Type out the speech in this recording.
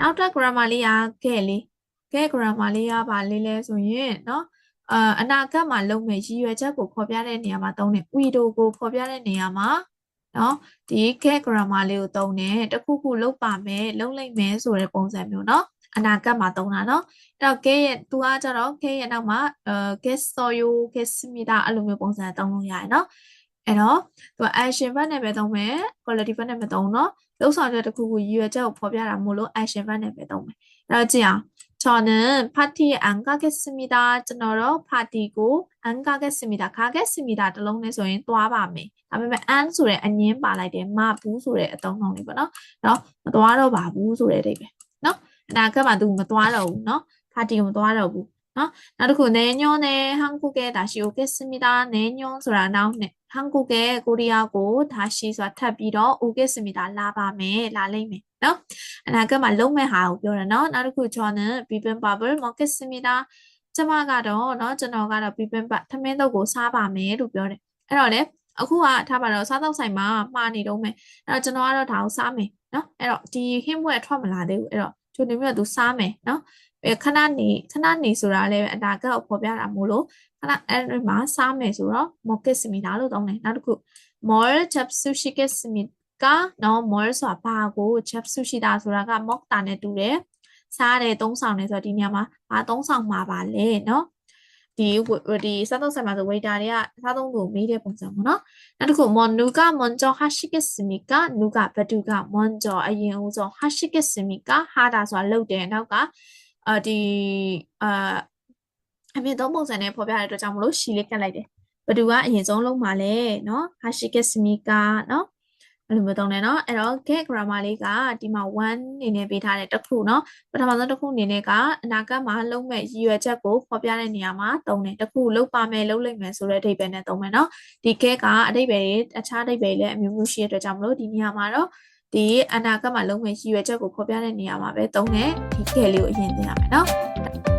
နောက်ထပ် grammar လေးကခဲ့လေးခဲ့ grammar လေးကပါလေးလဲဆိုရင်เนาะအာအနာဂတ်မှာလုပ်မယ်ရည်ရွယ်ချက်ကိုဖော်ပြတဲ့နေရာမှာသုံးတယ် widow ကိုဖော်ပြတဲ့နေရာမှာเนาะဒီ get grammar လေးကိုသုံးတယ်တစ်ခုခုလုပ်ပါမယ်လုပ်လိုက်မယ်ဆိုတဲ့ပုံစံမျိုးเนาะအနာဂတ်မှာသုံးတာเนาะအဲ့တော့ get ရဲ့ तू ကကြတော့ get ရဲ့နောက်မှာအဲ get soyo get smita အဲ့လိုမျိုးပုံစံသုံးလို့ရတယ်เนาะ အဲ့တော့သူက action verb နဲ့ပဲသုံးမယ် quality verb နဲ့မသုံးเนาะလုပ်ဆောင်ချက်တစ်ခုခုရည်ရွယ်ချက်ကိုဖော်ပြတာမို့လို့ action verb နဲ့ပဲသုံးမယ်အဲ့တော့ကြည့်အောင် 저는 파티에 안 가겠습니다. 저는 파티고 안 가겠습니다. 가겠습니다. တလုံးနဲ့ဆိုရင်သွားပါမယ်။ဒါပေမဲ့ an ဆိုတဲ့အငင်းပါလိုက်တယ်။မဘူးဆိုတဲ့အသုံးနှုန်းလေးပေါ့နော်။နော်မသွားတော့ပါဘူးဆိုတဲ့အဓိပ္ပာယ်။နော်အနာဂတ်မှာ तू မသွားတော့ဘူးနော်။ပါတီကိုမသွားတော့ဘူး။ နော်နောက်တစ်ခု 내년에 한국에 다시 오겠습니다. 내년 ဆိုတာနောက်နဲ့ 한국에 코리아고 다시 ဆိုတာထပ်ပြီးတော့ 오겠습니다. လာပါမယ်။လာလိမ့်မယ်။နော် အနာဂတ်မှာလုံးမဲ့ဟာကိုပြောတာเนาะနောက်တစ်ခုကျွန်တော် bibimbap 먹겠습니다 ကျမကတော့เนาะကျွန်တော်ကတော့ bibimbap ထမင်းတုပ်ကိုစားပါမယ်လို့ပြောတယ်အဲ့တော့လေအခုကထားပါတော့စားတော့ဆိုင်မှာမှားနေတော့မယ်အဲ့တော့ကျွန်တော်ကတော့ဒါကိုစားမယ်เนาะအဲ့တော့ဒီ hint ဘွဲထွက်မလာသေးဘူးအဲ့တော့ ချိုနေပြီးတော့သူစားမယ်နော်အဲခဏနေခဏနေဆိုတာလည်းအနာဂတ်ကိုဖော်ပြတာမို့လို့ခဏအဲဒီမှာစားမယ်ဆိုတော့ market seminar လို့သုံးတယ်နောက်တစ်ခု more chap sushi get seminar ကနော် more ဆိုတာဘာကို chap sushi တာဆိုတာက mock တာနဲ့တူတယ်စားတယ်သုံးဆောင်တယ်ဆိုတော့ဒီနေရာမှာဘာသုံးဆောင်မှာပါလဲနော် ဒီဒီစားသုံးဆိုင်မှာဆို waiter တွေကစားသုံးသူမေးတဲ့ပုံစံပေါ့နော်နောက်တစ်ခု monuka monjo hashikesmika nuka batuka monjo အရင်ဦးဆုံး hashikesmika hada ဆိုတာလုတ်တယ်နောက်ကအာဒီအာအမြင့်သုံးပုံစံနဲ့ဖော်ပြရတဲ့အတွက်ကြောင့်မလို့ရှီလေးကတ်လိုက်တယ်ဘသူကအရင်ဆုံးလုံးမှာလဲเนาะ hashikesmika เนาะ အဲ့လိုမျိုးသုံးတယ်เนาะအဲ့တော့ get grammar လေးကဒီမှာ1အနေနဲ့ပေးထားတဲ့တစ်ခုเนาะပထမဆုံးတစ်ခုအနေနဲ့ကအနာဂတ်မှာလုံးမဲ့ရည်ရွယ်ချက်ကိုဖော်ပြတဲ့နေရာမှာသုံးတယ်တစ်ခုလုံးပါမယ်လုံးလိုက်မယ်ဆိုတဲ့အဓိပ္ပာယ်နဲ့သုံးမယ်เนาะဒီ get ကအဓိပ္ပာယ်တွေအခြားအဓိပ္ပာယ်လည်းအမျိုးမျိုးရှိတဲ့အတွက်ကြောင့်မလို့ဒီနေရာမှာတော့ဒီအနာဂတ်မှာလုံးမဲ့ရည်ရွယ်ချက်ကိုဖော်ပြတဲ့နေရာမှာပဲသုံးတယ်ဒီ get လေးကိုအရင်သင်ရမယ်เนาะ